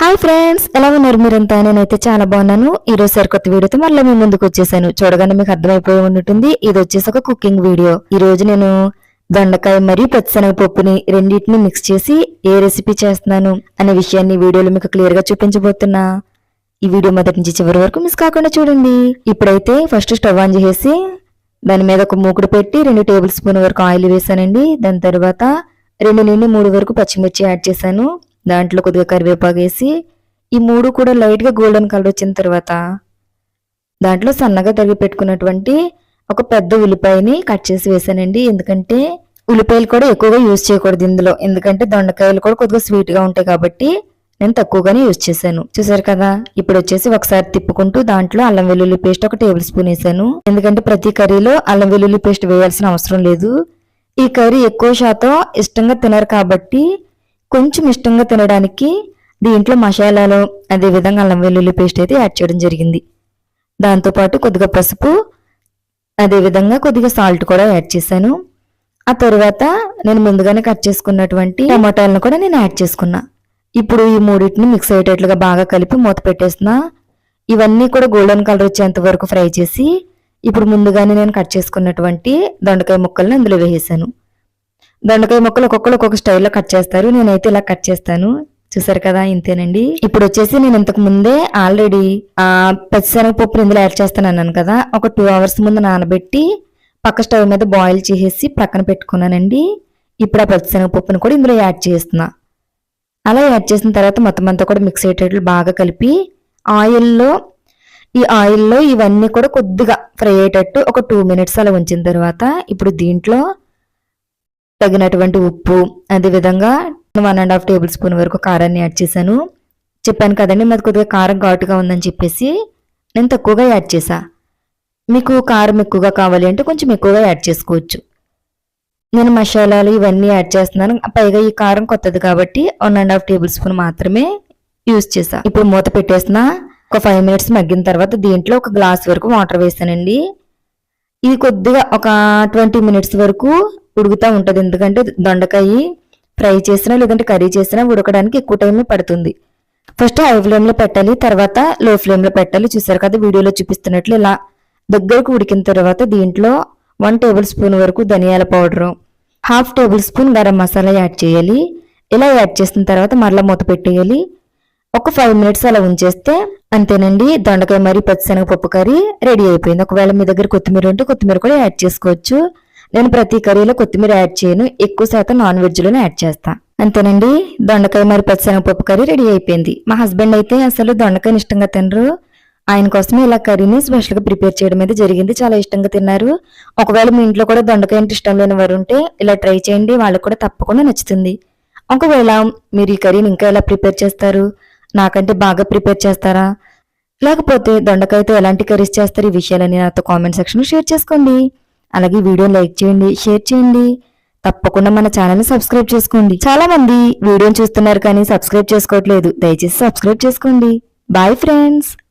Hi friends ఎలా ఉన్నారు మీరంతా? నేనైతే చాలా బాగున్నాను. ఈరోజు సరికొత్త వీడియోతో మళ్ళీ మీ ముందుకు వచ్చేసాను. చూడగానే మీకు అర్థమైపోయి ఉంటుంది ఇది వచ్చేసి ఒక కుకింగ్ వీడియో. ఈ రోజు నేను దొండకాయ మరియు పచ్చిశనగ పప్పుని రెండింటిని మిక్స్ చేసి ఏ రెసిపీ చేస్తున్నాను అనే విషయాన్ని వీడియోలో మీకు క్లియర్గా చూపించబోతున్నా. ఈ వీడియో మొదటి నుంచి చివరి వరకు మిస్ కాకుండా చూడండి. ఇప్పుడైతే ఫస్ట్ స్టవ్ ఆన్ చేసి దాని మీద ఒక మూకుడు పెట్టి రెండు టేబుల్ స్పూన్ వరకు ఆయిల్ వేసానండి. దాని తర్వాత రెండు నుండి మూడు వరకు పచ్చిమిర్చి యాడ్ చేశాను. దాంట్లో కొద్దిగా కరివేపాకు వేసి ఈ మూడు కూడా లైట్గా గోల్డెన్ కలర్ వచ్చిన తర్వాత దాంట్లో సన్నగా తరిగి పెట్టుకున్నటువంటి ఒక పెద్ద ఉల్లిపాయని కట్ చేసి వేసానండి. ఎందుకంటే ఉల్లిపాయలు కూడా ఎక్కువగా యూజ్ చేయకూడదు ఇందులో. ఎందుకంటే దొండకాయలు కూడా కొద్దిగా స్వీట్గా ఉంటాయి కాబట్టి నేను తక్కువగానే యూజ్ చేశాను. చూసారు కదా? ఇప్పుడు వచ్చేసి ఒకసారి తిప్పుకుంటూ దాంట్లో అల్లం వెల్లుల్లి పేస్ట్ ఒక టేబుల్ స్పూన్ వేసాను. ఎందుకంటే ప్రతి కర్రీలో అల్లం వెల్లుల్లి పేస్ట్ వేయాల్సిన అవసరం లేదు. ఈ కర్రీ ఎక్కువ శాతం ఇష్టంగా తినరు కాబట్టి కొంచెం ఇష్టంగా తినడానికి దీంట్లో మసాలాలు అదే విధంగా అల్లం వెల్లుల్లి పేస్ట్ అయితే యాడ్ చేయడం జరిగింది. దాంతోపాటు కొద్దిగా పసుపు అదేవిధంగా కొద్దిగా సాల్ట్ కూడా యాడ్ చేశాను. ఆ తర్వాత నేను ముందుగానే కట్ చేసుకున్నటువంటి టమాటాలను కూడా నేను యాడ్ చేసుకున్నా. ఇప్పుడు ఈ మూడింటిని మిక్స్ అయ్యేటట్లుగా బాగా కలిపి మూత పెట్టేస్తున్నా. ఇవన్నీ కూడా గోల్డెన్ కలర్ వచ్చేంత వరకు ఫ్రై చేసి ఇప్పుడు ముందుగానే నేను కట్ చేసుకున్నటువంటి దొండకాయ ముక్కల్ని అందులో వేసేసాను. దొండకాయ ముక్కలు ఒక్కొక్కరు ఒక్కొక్క స్టైల్లో కట్ చేస్తారు. నేనైతే ఇలా కట్ చేస్తాను. చూసారు కదా ఇంతేనండి. ఇప్పుడు వచ్చేసి నేను ఇంతకు ముందే ఆల్రెడీ ఆ ఇందులో యాడ్ చేస్తాను అన్నాను కదా. ఒక టూ అవర్స్ ముందు నానబెట్టి పక్క స్టవ్ మీద బాయిల్ చేసేసి పక్కన పెట్టుకున్నానండి. ఇప్పుడు ఆ పచ్చిశనగపప్పుని కూడా ఇందులో యాడ్ చేస్తున్నా. అలా యాడ్ చేసిన తర్వాత మొత్తం అంతా కూడా మిక్స్ అయ్యేటట్లు బాగా కలిపి ఆయిల్లో ఈ ఆయిల్లో ఇవన్నీ కూడా కొద్దిగా ఫ్రై అయ్యేటట్టు ఒక టూ మినిట్స్ అలా ఉంచిన తర్వాత ఇప్పుడు దీంట్లో తగినటువంటి ఉప్పు అదేవిధంగా one and half tablespoon వరకు కారాన్ని యాడ్ చేశాను. చెప్పాను కదండి మాది కొద్దిగా కారం ఘాటుగా ఉందని చెప్పేసి నేను తక్కువగా యాడ్ చేశా. మీకు కారం ఎక్కువగా కావాలి అంటే కొంచెం ఎక్కువగా యాడ్ చేసుకోవచ్చు. నేను మసాలాలు ఇవన్నీ యాడ్ చేస్తున్నాను. పైగా ఈ కారం కొత్తది కాబట్టి one and half tablespoon మాత్రమే యూజ్ చేసా ఇప్పుడు మూత పెట్టేసిన ఒక ఫైవ్ మినిట్స్ మగ్గిన తర్వాత దీంట్లో ఒక గ్లాస్ వరకు వాటర్ వేసానండి. ఇది కొద్దిగా ఒక ట్వంటీ మినిట్స్ వరకు ఉడుకుతూ ఉంటుంది. ఎందుకంటే దొండకాయ ఫ్రై చేసినా లేదంటే కర్రీ చేసినా ఉడకడానికి ఎక్కువ టైం పడుతుంది. ఫస్ట్ హై ఫ్లేమ్లో పెట్టాలి. తర్వాత లో ఫ్లేమ్లో పెట్టాలి. చూసారు కదా వీడియోలో చూపిస్తున్నట్లు ఇలా దగ్గరకు ఉడికిన తర్వాత దీంట్లో వన్ టేబుల్ స్పూన్ వరకు ధనియాల powder half tablespoon garam masala add చేయాలి. ఇలా యాడ్ చేసిన తర్వాత మరలా మూత పెట్టేయాలి. ఒక ఫైవ్ మినిట్స్ అలా ఉంచేస్తే అంతేనండి. దొండకాయ మరి పచ్చిశనగ పప్పు కర్రీ రెడీ అయిపోయింది. ఒకవేళ మీ దగ్గర కొత్తిమీర ఉంటే కొత్తిమీర కూడా యాడ్ చేసుకోవచ్చు. నేను ప్రతి కర్రీలో కొత్తిమీర యాడ్ చేయను. ఎక్కువ శాతం నాన్ వెజ్లోనే యాడ్ చేస్తాను అంతేనండి దొండకాయ మరి పచ్చిశనగపప్పు కర్రీ రెడీ అయిపోయింది. మా హస్బెండ్ అయితే అసలు దొండకాయని ఇష్టంగా తినరు. ఆయన కోసమే ఇలా కర్రీని స్పెషల్గా ప్రిపేర్ చేయడం అయితే జరిగింది. చాలా ఇష్టంగా తిన్నారు. ఒకవేళ మీ ఇంట్లో కూడా దొండకాయ అంటే ఇష్టం లేని వారు ఉంటే ఇలా ట్రై చేయండి. వాళ్ళకి కూడా తప్పకుండా నచ్చుతుంది. ఒకవేళ మీరు ఈ కర్రీని ఇంకా ఎలా ప్రిపేర్ చేస్తారు? నాకంటే బాగా ప్రిపేర్ చేస్తారా? లేకపోతే దొండకాయతో ఎలాంటి కర్రీస్ చేస్తారు? ఈ విషయాలని నాతో కామెంట్ సెక్షన్ షేర్ చేసుకోండి. అలాగే వీడియో లైక్ చేయండి షేర్ చేయండి. తప్పకుండా మన ఛానల్ని సబ్స్క్రైబ్ చేసుకోండి. చాలా మంది వీడియోని చూస్తున్నారు కానీ సబ్స్క్రైబ్ చేసుకోవట్లేదు. దయచేసి సబ్స్క్రైబ్ చేసుకోండి. Bye friends